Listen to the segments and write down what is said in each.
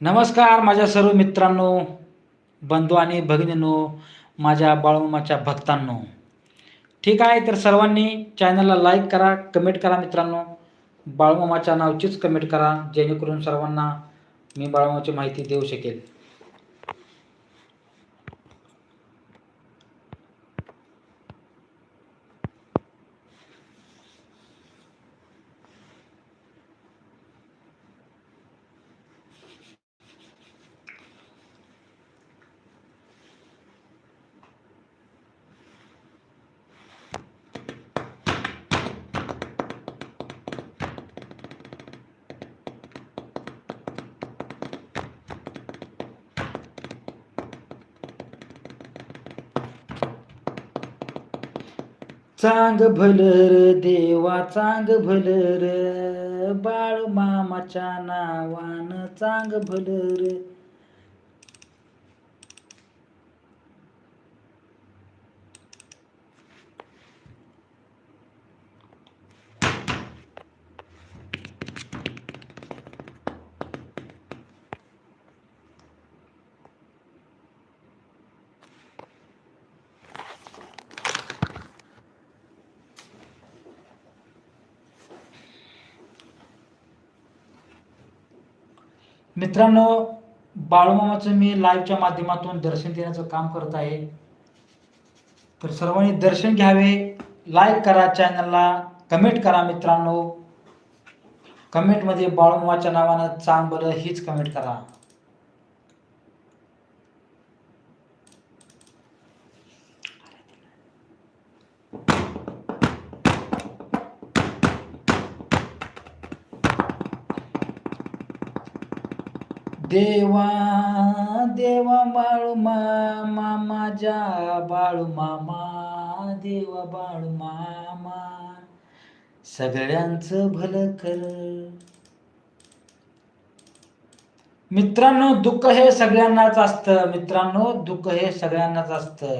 नमस्कार माझ्या सर्व मित्रांनो बंधू आणि भगिनींनो माझ्या बाळूमामाच्या भक्तांनो. ठीक आहे तर सर्वांनी चॅनलला लाईक करा कमेंट करा मित्रांनो. बाळूमामाच्या नावचीच कमेंट करा जेणेकरून सर्वांना मी बाळूमाची माहिती देऊ शकेल. चांग भलर देवा चांग भलर बाळ मामाच्या नावान चांग भलर मित्रांनो बाळूमामाचं मी लाईव्हच्या माध्यमातून दर्शन देण्याचं काम करत आहे. तर सर्वांनी दर्शन घ्यावे लाईक करा चॅनलला कमेंट करा मित्रांनो. कमेंटमध्ये बाळूमामाच्या नावानं चांगलं हीच कमेंट करा. देवा देवा बाळू मामा माझ्या बाळू मामा देवा बाळू मामा. सगळ्यांचं भलं कर. मित्रांनो दुःख हे सगळ्यांनाच असतं. मित्रांनो दुःख हे सगळ्यांनाच असतं.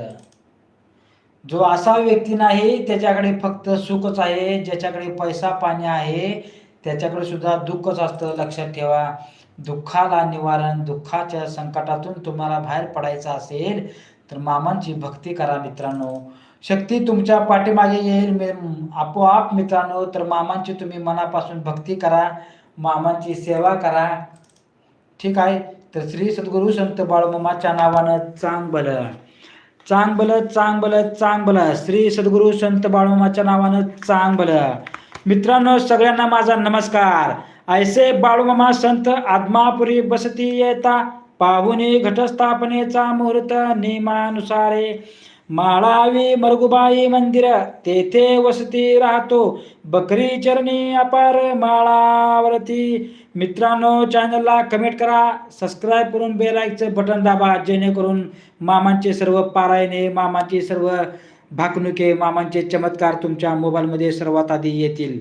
जो असा व्यक्ती नाही त्याच्याकडे फक्त सुखच आहे. ज्याच्याकडे पैसा पाणी आहे त्याच्याकडे सुद्धा दुःखच असतं. लक्षात ठेवा. दुःखाला निवारण दुःखाच्या संकटातून तुम्हाला बाहेर पडायचं असेल तर मामांची भक्ती करा मित्रांनो. शक्ती तुमच्या पाठीमागे येईल मी- आपोआप मित्रांनो तर मामांची तुम्ही मनापासून भक्ती करा मामांची सेवा करा. ठीक आहे? तर श्री सद्गुरू संत बाळमामाच्या नावानं चांगबल. चांगबल चांगबल चांगबल. श्री सद्गुरू संत बाळमामाच्या नावानं चांगबल. मित्रांनो सगळ्यांना माझा नमस्कार. ऐसे बाळूमामा संत आत्मापुरी बसती येता पाहुनी घटस्थापनेचा मुहूर्त नियमानुसारे. माळावी मरगुबाई मंदिर तेथे वसती राहतो. बकरी चरणी अपार माळावरती. मित्रांनो चॅनलला कमेंट करा. सबस्क्राईब करून बेलायचं बटन दाबा जेणेकरून मामांचे सर्व पारायणे मामांची सर्व भाकणुके मामांचे चमत्कार तुमच्या मोबाईलमध्ये सर्वात आधी येतील.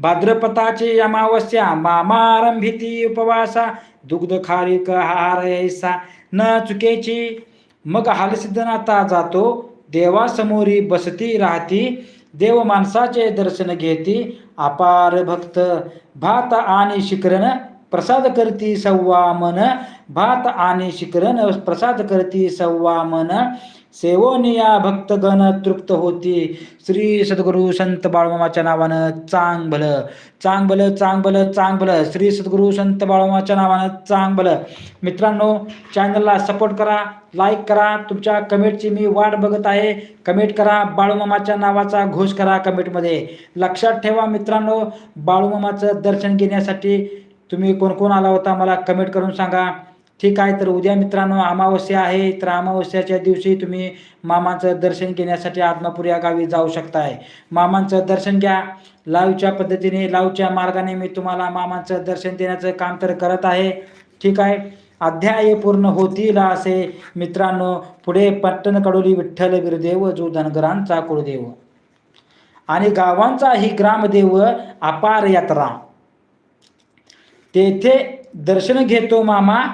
भाद्रपताची अमावस्या मामा आरंभिती उपवासा दुग्ध खारीक आहार ऐसा न चुकेची. मग हालसिद्धनाथा जातो देवासमोरी बसती राहती देव माणसाचे दर्शन घेती अपार भक्त. भात आणि शिकरण प्रसाद करती सव्वा मन भात आणि शिकरण प्रसाद करती सव्वा मन. सेवोनिया भक्तगण तृप्त होती. श्री सद्गुरू संत बाळमामाच्या नावानं चांग भलं चांग भलं चांग भलं चांग भलं श्री सद्गुरू संत बाळमामाच्या नावानं चांग भलं मित्रांनो चॅनलला सपोर्ट करा लाईक करा. तुमच्या कमेंटची मी वाट बघत आहे. कमेंट करा बाळूमामाच्या नावाचा घोष करा कमेंटमध्ये लक्षात ठेवा मित्रांनो बाळूमामाचं दर्शन घेण्यासाठी तुम्ही कोण कोण आला होता? मला कमेंट करून सांगा. ठीक आहे तर उद्या मित्रांनो अमावस्या आहे तर अमावस्याच्या दिवशी तुम्ही मामाचं दर्शन घेण्यासाठी आत्मापूर या गावी जाऊ शकताय. मामांचं दर्शन घ्या. लाईव्हच्या पद्धतीने लाईव्हच्या मार्गाने मी तुम्हाला मामांचं दर्शन देण्याचं काम तर करत आहे. ठीक आहे अध्याय पूर्ण होतील असे मित्रांनो पुढे पट्टण कडोली विठ्ठल बिरदेव जो धनगरांचा कुळदेव. आणि गावांचा ही ग्रामदेव अपार यात्रा. तेथे दर्शन घेतो मामा.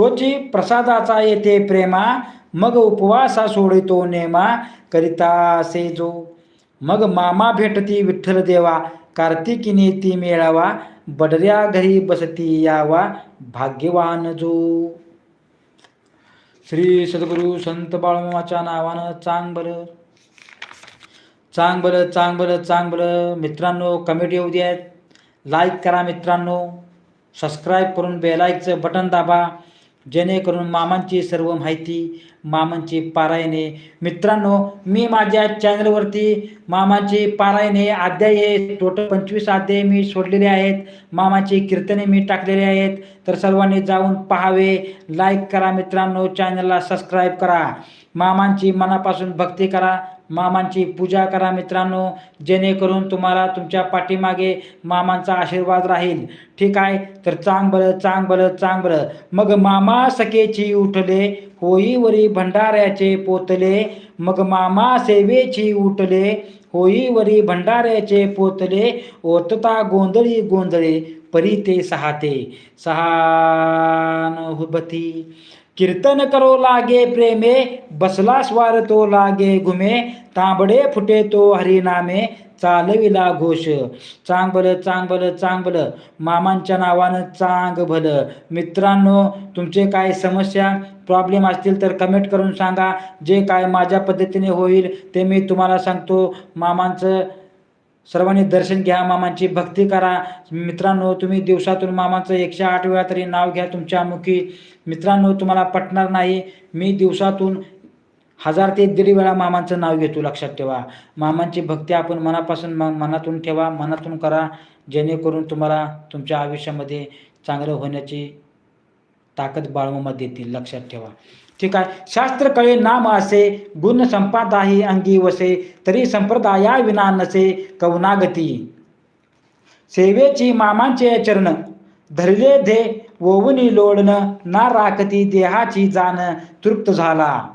तोची प्रसादाचा येते प्रेमा मग उपवासा सोडितो नेमा करिता असे जो. मग मामा भेटती विठ्ठल देवा कार्तिकीने ती मेळावा बडऱ्या घरी बसती यावा भाग्यवान जो. श्री सद्गुरु संत बाळमाच्या नावानं चांग बरं चांग बरं चांग बरं चांग बरं मित्रांनो कमेंट येऊ द्यात. लाईक करा मित्रांनो. सबस्क्राईब करून बेलाईकचं बटन दाबा. जेणेकरून मामांची सर्व माहिती मामांची पारायणे. मित्रांनो मी माझ्या चॅनलवरती मामाची पारायणे अध्याय टोटल पंचवीस अध्याय मी सोडलेले आहेत. मामाची कीर्तने मी टाकलेले आहेत. तर सर्वांनी जाऊन पाहावे. लाईक करा मित्रांनो चॅनलला सबस्क्राईब करा. मामांची मनापासून भक्ती करा. मामांची पूजा करा मित्रांनो जेणेकरून तुम्हाला तुमच्या पाठीमागे मामांचा आशीर्वाद राहील. ठीक आहे? तर चांग बरं चांग बरं चांग बरं. मग मामा सखेची उठले होईवरी भंडाऱ्याचे पोतले. मग मामा सेवेची उठले होईवरी भंडाऱ्याचे पोतले. ओतता गोंधळी गोंधळे परी ते सहाते सहानुभूती. कीर्तन करो लागे प्रेमे बसला स्वार तो लागे घुमे तांबडे फुटे तो हरिनामे चालविला घोष. चांग भलं चांग भलं चांग भलं मामांच्या नावानं चांग भलं मित्रांनो तुमचे काय समस्या प्रॉब्लेम असतील तर कमेंट करून सांगा. जे काय माझ्या पद्धतीने होईल ते मी तुम्हाला सांगतो. मामांचं सर्वांनी दर्शन घ्या मामांची भक्ती करा. मित्रांनो तुम्ही दिवसातून मामाचं एकशे आठ वेळा तरी नाव घ्या तुमच्या मुखी. मित्रांनो तुम्हाला पटणार नाही. मी दिवसातून हजार ते दीड वेळा मामांचं नाव घेतो लक्षात ठेवा. मामांची भक्ती आपण मनापासून म मनातून ठेवा मनातून करा. जेणेकरून तुम्हाला तुमच्या आयुष्यामध्ये चांगलं होण्याची ताकद बाळमामा देतील लक्षात ठेवा. ठीक आहे? शास्त्र कळे नाम असे गुण संपादाही अंगी वसे तरी संप्रदाया विना नसे कवनागती. सेवेची मामांचे चरण धरले धे ओवनी लोडन ना राखती देहाची जाण तृप्त झाला.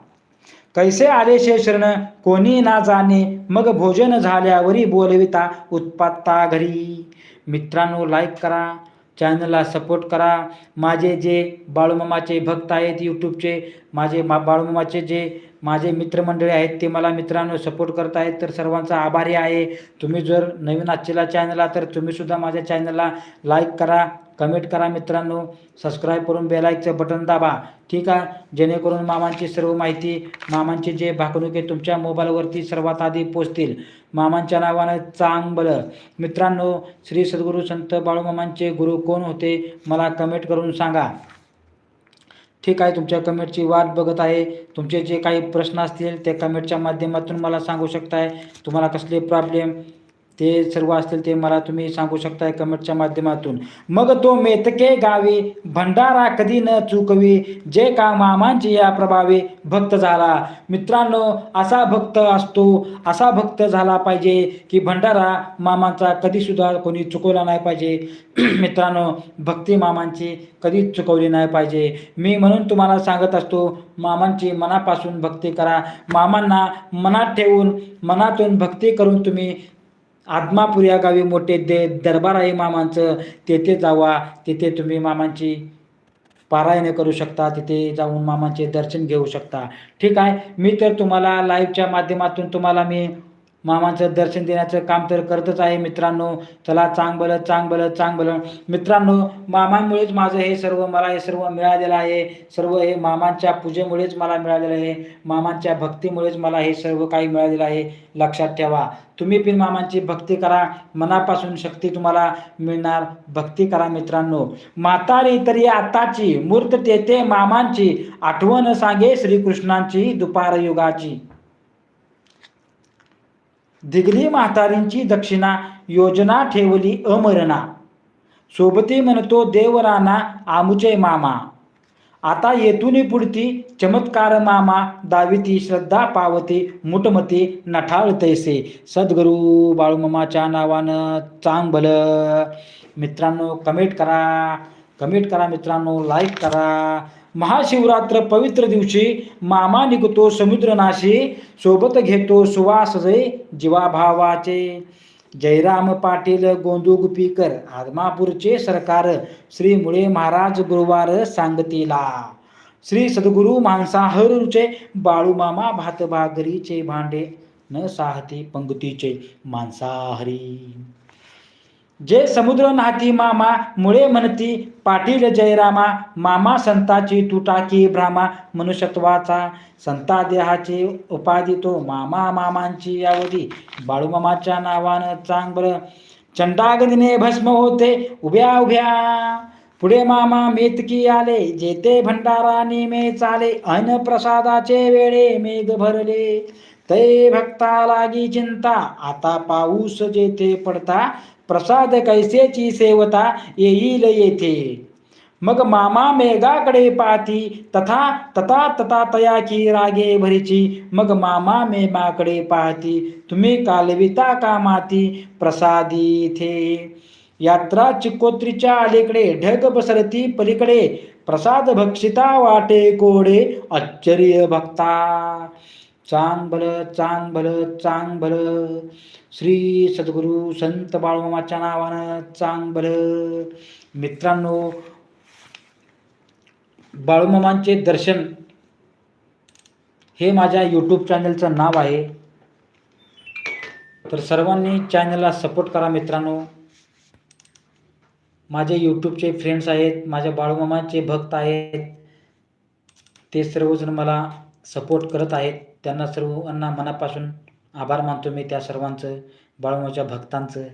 कैसे आले शे शरण कोणी ना जाणे मग भोजन झाल्यावरी बोलविता उत्पात्ता घरी. मित्रांनो लाईक करा. चॅनलला सपोर्ट करा. माझे जे बाळूमामाचे भक्त आहेत यूट्यूबचे माझे मा बाळूमामाचे जे माझे मित्रमंडळी आहेत ते मला मित्रांनो सपोर्ट करत आहेत. तर सर्वांचा आभारी आहे. तुम्ही जर नवीन आजचेला चॅनलला तर तुम्हीसुद्धा माझ्या चॅनलला लाईक करा कमेंट करा मित्रांनो. सबस्क्राईब करून बेलाईकचं बटन दाबा. ठीक आहे? जेणेकरून मामांची सर्व माहिती मामांचे जे भाकणुके तुमच्या मोबाईलवरती सर्वात आधी पोचतील. मामांच्या नावानं चांगलं मित्रांनो श्री सद्गुरू संत बाळूमामांचे गुरु कोण होते मला कमेंट करून सांगा. ठीक आहे तुमच्या कमेंटची वाट बघत आहे. तुमचे जे काही प्रश्न असतील ते कमेंटच्या माध्यमातून मला सांगू शकताय. तुम्हाला कसले प्रॉब्लेम ते सर्व असतील ते मला तुम्ही सांगू शकताय कमेंटच्या माध्यमातून. मग तो मेतके गावी भंडारा कधी न चुकवी जे का मामांची या प्रभावी भक्त झाला. मित्रांनो असा भक्त असतो असा भक्त झाला पाहिजे की भंडारा मामांचा कधीसुद्धा कोणी चुकवला नाही पाहिजे. मित्रांनो भक्ती मामांची कधीच चुकवली नाही पाहिजे. मी म्हणून तुम्हाला सांगत असतो मामांची मनापासून भक्ती करा. मामांना मनात ठेवून मनातून भक्ती करून तुम्ही आदमापूर या गावी मोठे दे दरबार आहे मामांचं. तेथे जावा तिथे तुम्ही मामांची पारायणे करू शकता. तिथे जाऊन मामांचे दर्शन घेऊ शकता. ठीक आहे? मी तर तुम्हाला लाईव्हच्या माध्यमातून तुम्हाला मी मामांचं दर्शन देण्याचं काम तर करतच आहे मित्रांनो. चला चांग भलं चांगलं चांग मित्रांनो मामांमुळेच माझं हे सर्व मला हे सर्व मिळालेलं आहे. सर्व हे मामांच्या पूजेमुळेच मला मिळालेलं आहे. मामांच्या भक्तीमुळेच मला हे सर्व काही मिळालेलं आहे. लक्षात ठेवा. तुम्ही पण मामांची भक्ती करा. मनापासून शक्ती तुम्हाला मिळणार. भक्ती करा मित्रांनो. म्हातारी तरी आताची मूर्त तेथे मामांची आठवण सांगे श्रीकृष्णांची दुपार युगाची दिगली म्हातारींची दक्षिणा योजना ठेवली अमरणा. सोबती म्हणतो देवराना आमुचे मामा. आता येथून पुढती चमत्कार मामा दाविती श्रद्धा पावती मुटमती नठाळ तैसे सद्गुरू बाळूमामाच्या नावानं चांगलं. मित्रांनो कमेंट करा. कमेंट करा मित्रांनो लाईक करा. महाशिवरात्र पवित्र दिवशी मामा निघतो समुद्रनाशी सोबत घेतो सुवास जय जीवाभावाचे. जयराम पाटील गोंदुगुपीकर आदमापूरचे सरकार श्री मुळे महाराज गुरुवार सांगतीला. श्री सद्गुरू मांसाहरूचे बाळूमामा भातभागरीचे भांडे न साहती पंगतीचे मांसाहरी. जे समुद्र नाती मामा मुळे म्हणती पाटील जयरामा मामा संताची तुटाकी भ्रामा मनुष्यत्वाचा संता देहाची उपाधी तो मामा मामांची यावधी. बाळूमामाच्या नावानं चांगलं चंडागदिने भस्म होते उभ्या उभ्या. पुढे मामा मेतकी आले जेते भंडारा नेमे चाले अन प्रसादाचे वेळे मेघ भरले. तै भक्ता लागी चिंता आता पाऊस जेथे पडता प्रसाद कैसेची सेवता येईल येथे मग मामा मेघाकडे पाहती तथा तथा तथा तयाची रागे भरीची. मग मामा मेमाकडे पाहती तुम्ही कालविता का माती प्रसादी थे यात्रा चिकोत्रीच्या अलीकडे ढग बसरती पलीकडे. प्रसाद भक्षिता वाटे कोडे आश्चर्य भक्ता. चांग भल चांग भल चांग भल श्री सद्गुरू संत बाळूमामाच्या नावानं चांग भल मित्रांनो बाळूमामांचे दर्शन हे माझ्या यूट्यूब चॅनलचं नाव आहे. तर सर्वांनी चॅनलला सपोर्ट करा मित्रांनो. माझे यूट्यूबचे फ्रेंड्स आहेत माझ्या बाळूमामाचे भक्त आहेत. ते सर्वजण मला सपोर्ट करत आहेत. त्यांना सर्वांना मनापासून आभार मानतो मी त्या सर्वांचं बाळूमामाच्या भक्तांचं.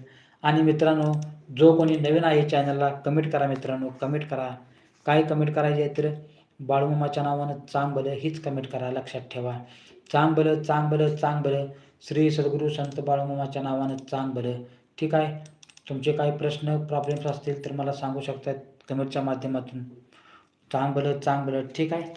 आणि मित्रांनो जो कोणी नवीन आहे चॅनलला कमेंट करा मित्रांनो कमेंट करा. काय कमेंट करायचे तर बाळूमामाच्या नावानं चांग भलं हीच कमेंट करा लक्षात ठेवा. चांग भलं चांग भलं चांग भलं श्री सद्गुरू संत बाळूमामाच्या नावानं चांग भलं ठीक आहे? तुमचे काही प्रश्न प्रॉब्लेम्स असतील तर मला सांगू शकतात कमेंटच्या माध्यमातून. चांग भलं चांग भलं ठीक आहे?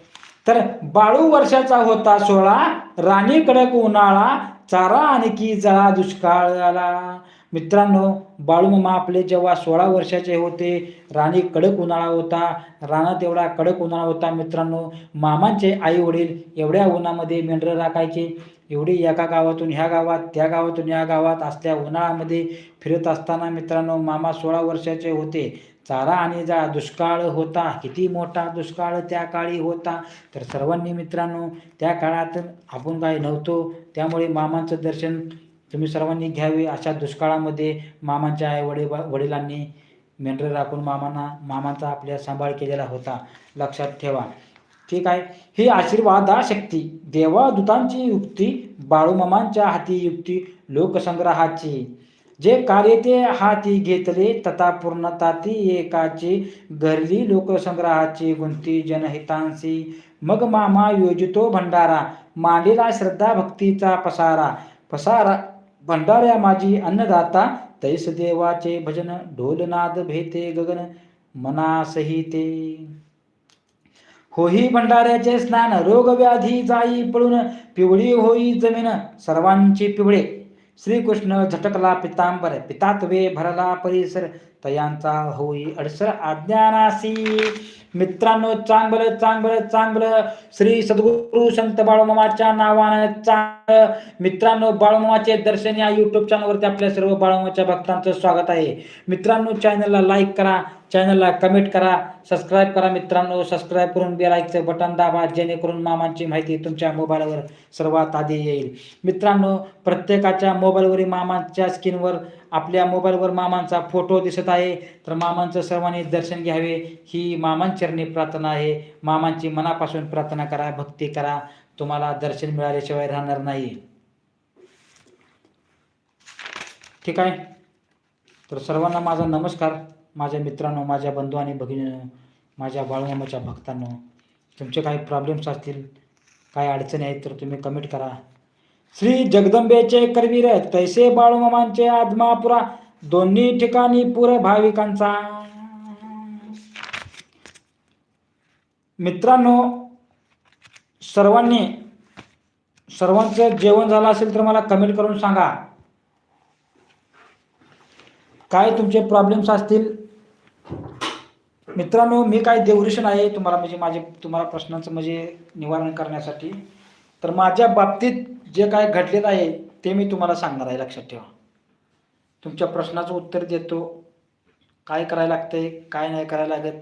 तर बाळू वर्षाचा होता सोळा राणी कडक उन्हाळा चारा आणखी जळा दुष्काळ आला मित्रांनो बाळूमामा आपले जेव्हा सोळा वर्षाचे होते राणी कडक उन्हाळा होता राणा तेवढा कडक उन्हाळा होता मित्रांनो मामांचे आई वडील एवढ्या उन्हामध्ये मेंढरं राखायचे. एवढी एका गावातून ह्या गावात त्या गावातून या गावात असल्या उन्हाळ्यामध्ये फिरत असताना मित्रांनो मामा सोळा वर्षाचे होते. चारा आणि जा दुष्काळ होता किती मोठा दुष्काळ त्या काळी होता तर सर्वांनी मित्रांनो त्या काळात आपण काही नव्हतो त्यामुळे मामांचं दर्शन तुम्ही सर्वांनी घ्यावे अशा दुष्काळामध्ये मामांच्या आई वडील वडिलांनी मेंढर राखून मामांना मामांचा आपल्या सांभाळ केलेला होता. लक्षात ठेवा. ठीक आहे. ही आशीर्वादाशक्ती देवादूतांची युक्ती बाळूमामांच्या हाती युक्ती लोकसंग्रहाची. जे कार्य ते हाती घेतले तथा पूर्णता ती एकाची घरली लोकसंग्रहाची गुंती जनहितांशी. मग मामा योजितो भंडारा मांडीला श्रद्धा भक्तीचा पसारा. पसारा भंडाऱ्या माझी अन्नदाता तैस देवाचे भजन ढोलनाद भेते गगन मनासहिते. होई भंडाऱ्याचे स्नान रोगव्याधी जाई पळून पिवळी होई जमीन सर्वांची पिवळे. श्रीकृष्ण झटकला पितांबर पितात्वे भरला परिसर तयांचा होई अडसर अज्ञानासी मित्रांनो चांगलं चांगलं चांगलं. श्री सद्गुरु संत बाळूमामाच्या नावानं चांगलं. मित्रांनो बाळूमामाचे दर्शन या युट्यूब चॅनलवरती आपल्या सर्व बाळूमाच्या भक्तांचं स्वागत आहे. मित्रांनो चॅनलला लाईक करा. चॅनलला कमेंट करा सबस्क्राईब करा मित्रांनो सबस्क्राईब करून बेल बटन दाबा जेणेकरून मामांची माहिती तुमच्या मोबाईलवर सर्वात आधी येईल. मित्रांनो प्रत्येकाच्या मोबाईलवरील मामांच्या स्क्रीनवर आपल्या मोबाईलवर मामांचा फोटो दिसत आहे. तर मामांचं सर्वांनी दर्शन घ्यावे. ही मामांचरणी प्रार्थना आहे. मामांची मनापासून प्रार्थना करा भक्ती करा. तुम्हाला दर्शन मिळाल्याशिवाय राहणार नाही. ठीक आहे? तर सर्वांना माझा नमस्कार. माझ्या मित्रांनो माझ्या बंधू आणि भगिनींनो माझ्या बाळूमामाच्या भक्तांनो तुमचे काही प्रॉब्लेम्स असतील काय अडचणी आहेत तर तुम्ही कमेंट करा. श्री जगदंबेचे करवीर तैसे बाळूमामांचे आदमापुरा दोन्ही ठिकाणी पुर भाविकांचा. मित्रांनो सर्वांनी सर्वांचं जेवण झालं असेल तर मला कमेंट करून सांगा. काय तुमचे प्रॉब्लेम्स असतील? मित्रांनो मी काय देवरेशन आहे तुम्हाला म्हणजे माझे तुम्हाला प्रश्नांचं म्हणजे निवारण करण्यासाठी. तर माझ्या बाबतीत जे काय घडलेलं आहे ते मी तुम्हाला सांगणार आहे लक्षात ठेवा. तुमच्या प्रश्नाचं उत्तर देतो. काय करायला लागतंय काय नाही करायला लागत